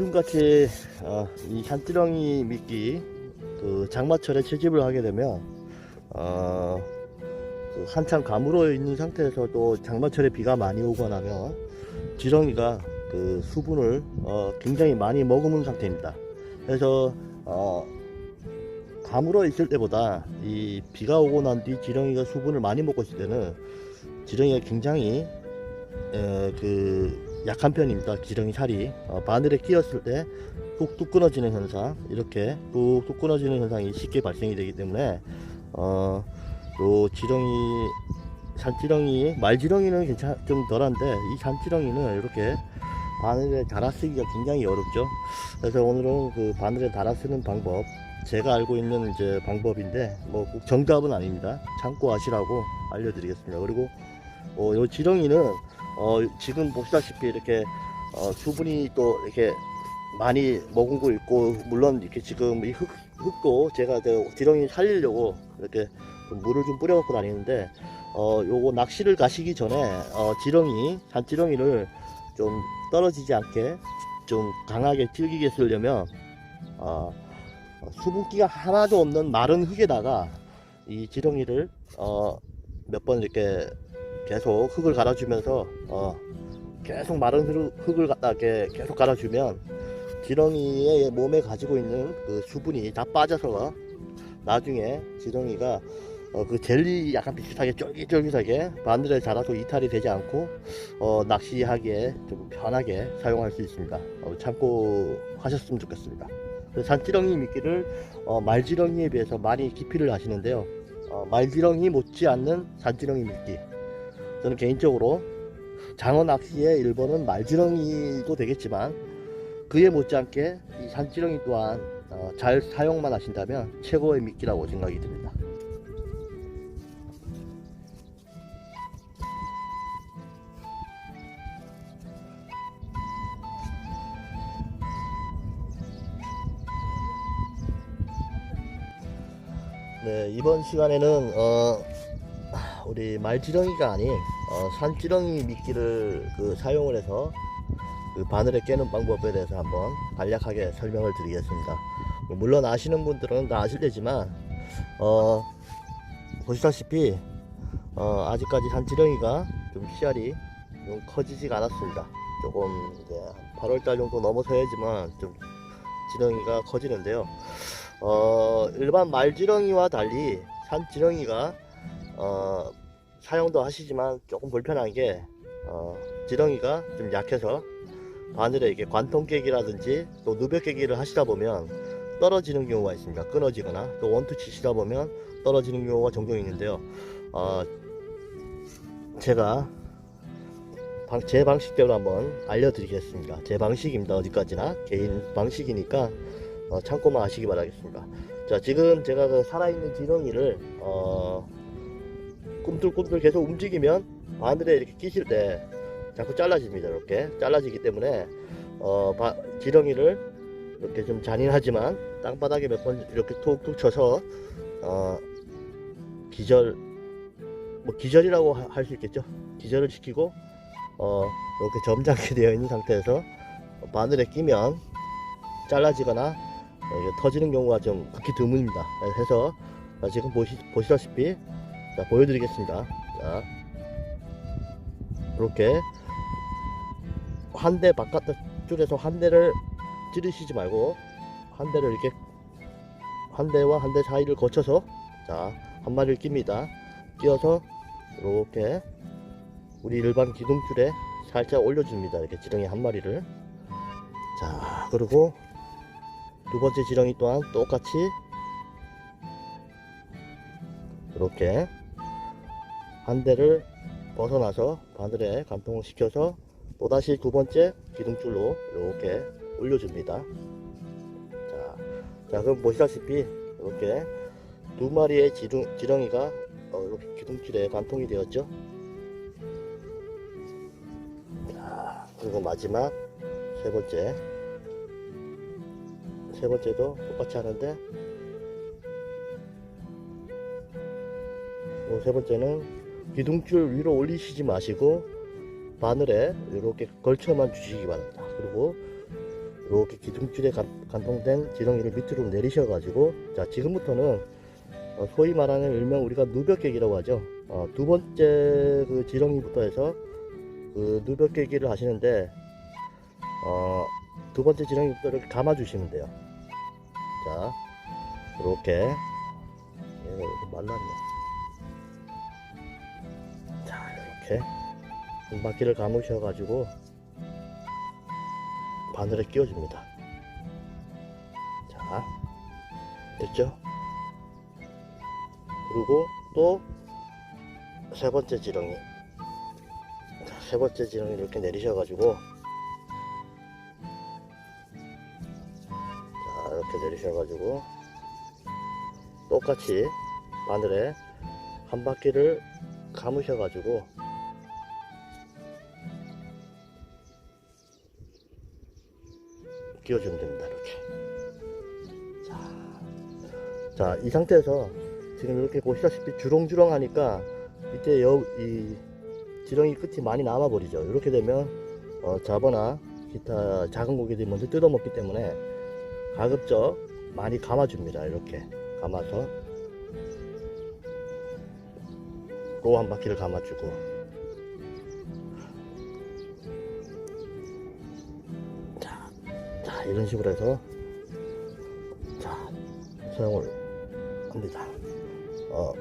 요즘같이 어, 이 산지렁이 미끼 그 장마철에 채집을 하게 되면 어, 그 한참 가물어 있는 상태에서도 장마철에 비가 많이 오거나 하면 지렁이가 그 수분을 어, 굉장히 많이 머금은 상태입니다. 그래서 어, 가물어 있을 때보다 이 비가 오고 난 뒤 지렁이가 수분을 많이 먹고 있을 때는 지렁이가 굉장히 에, 그 약한 편입니다. 지렁이 살이 어, 바늘에 끼었을 때 뚝뚝 끊어지는 현상 이렇게 뚝뚝 끊어지는 현상이 쉽게 발생이 되기 때문에 어, 요 지렁이 산지렁이 말지렁이는 괜찮 좀 덜한데 이 산지렁이는 이렇게 바늘에 달아 쓰기가 굉장히 어렵죠. 그래서 오늘은 그 바늘에 달아 쓰는 방법 제가 알고 있는 이제 방법인데 뭐 꼭 정답은 아닙니다. 참고하시라고 알려드리겠습니다. 그리고 어, 요 지렁이는 어, 지금 보시다시피 이렇게 어, 수분이 또 이렇게 많이 머금고 있고 물론 이렇게 지금 이 흙, 흙도 제가 저 지렁이 살리려고 이렇게 좀 물을 좀 뿌려 갖고 다니는데 어, 요거 낚시를 가시기 전에 어, 지렁이 산지렁이를 좀 떨어지지 않게 좀 강하게 질기게 쓰려면 어, 어, 수분기가 하나도 없는 마른 흙에다가 이 지렁이를 어, 몇 번 이렇게 계속 흙을 갈아주면서 어, 계속 마른 흙- 흙을 갖다 이렇게 계속 갈아주면 지렁이의 몸에 가지고 있는 그 수분이 다 빠져서 나중에 지렁이가 어, 그 젤리 약간 비슷하게 쫄깃쫄깃하게 바늘에 자라도 이탈이 되지 않고 어, 낚시하기에 좀 편하게 사용할 수 있습니다. 어, 참고하셨으면 좋겠습니다. 그 산지렁이 미끼를 어, 말지렁이에 비해서 많이 기피를 하시는데요. 어, 말지렁이 못지않는 산지렁이 미끼. 저는 개인적으로 장어 낚시의 1번은 말지렁이도 되겠지만 그에 못지않게 이 산지렁이 또한 어, 잘 사용만 하신다면 최고의 미끼라고 생각이 듭니다. 네, 이번 시간에는 어, 우리 말지렁이가 아닌 어, 산지렁이 미끼를 그 사용을 해서 그 바늘에 깨는 방법에 대해서 한번 간략하게 설명을 드리겠습니다. 뭐 물론 아시는 분들은 다 아실 테지만 어, 보시다시피 어, 아직까지 산지렁이가 좀 씨알이 좀 커지지가 않았습니다. 조금 이제 8월달 정도 넘어서야지만 좀 지렁이가 커지는데요. 어, 일반 말지렁이와 달리 산지렁이가 어, 사용도 하시지만 조금 불편한 게 어, 지렁이가 좀 약해서 바늘에 이게 관통 깨기라든지 또 누벼 깨기를 하시다 보면 떨어지는 경우가 있습니다. 끊어지거나 또 원투 치시다 보면 떨어지는 경우가 종종 있는데요. 어, 제가 방- 제 방식대로 한번 알려드리겠습니다. 제 방식입니다. 어디까지나 개인 방식이니까 어, 참고만 하시기 바라겠습니다. 자, 지금 제가 그 살아있는 지렁이를 어, 꿈틀꿈틀 계속 움직이면 바늘에 이렇게 끼실 때 자꾸 잘라집니다. 이렇게 잘라지기 때문에 어, 바- 지렁이를 이렇게 좀 잔인하지만 땅바닥에 몇 번 이렇게 툭툭 쳐서 어, 기절 뭐 기절이라고 할 수 있겠죠. 기절을 시키고 어, 이렇게 점잖게 되어 있는 상태에서 바늘에 끼면 잘라지거나 터지는 경우가 좀 극히 드뭅니다. 그래서 자, 지금 보시, 보시다시피 자, 보여드리겠습니다. 자, 이렇게 한 대 바깥쪽에서 한 대를 찌르시지 말고 한 대를 이렇게 한 대와 한 대 사이를 거쳐서 자, 한 마리를 낍니다. 끼워서 이렇게 우리 일반 기둥줄에 살짝 올려줍니다. 이렇게 지렁이 한 마리를. 자, 그리고 두 번째 지렁이 또한 똑같이 이렇게 한 대를 벗어나서 바늘에 감통을 시켜서 또다시 두 번째 기둥줄로 이렇게 올려줍니다. 자, 자 그럼 보시다시피 이렇게 두 마리의 지렁, 지렁이가 어, 이렇게 기둥줄에 관통이 되었죠. 자, 그리고 마지막 세 번째 세 번째도 똑같이 하는데 어, 세 번째는 기둥줄 위로 올리시지 마시고 바늘에 이렇게 걸쳐만 주시기 바랍니다. 그리고 이렇게 기둥줄에 간- 간통된 지렁이를 밑으로 내리셔 가지고 자 지금부터는 어, 소위 말하는 일명 우리가 누벽깨기라고 하죠. 어, 두 번째 그 지렁이부터 해서 그 누벽깨기를 하시는데 어, 두 번째 지렁이부터 이렇게 감아 주시면 돼요. 자 이렇게 얘가 이렇게 말랐네. 이렇게 한 바퀴를 감으셔 가지고 바늘에 끼워 줍니다. 자, 됐죠? 그리고 또 세 번째 지렁이. 자, 세 번째 지렁이 이렇게 내리셔 가지고 자, 이렇게 내리셔 가지고 똑같이 바늘에 한 바퀴를 감으셔 가지고 끼워주면 됩니다. 이렇게. 자, 자, 이 상태에서 지금 이렇게 보시다시피 주렁주렁 하니까 밑에 여, 이 지렁이 끝이 많이 남아버리죠. 이렇게 되면 어, 잡어나 기타 작은 고기들이 먼저 뜯어먹기 때문에 가급적 많이 감아줍니다. 이렇게 감아서 로 한 바퀴를 감아주고 자 이런 식으로 해서 자 사용을 합니다. 어,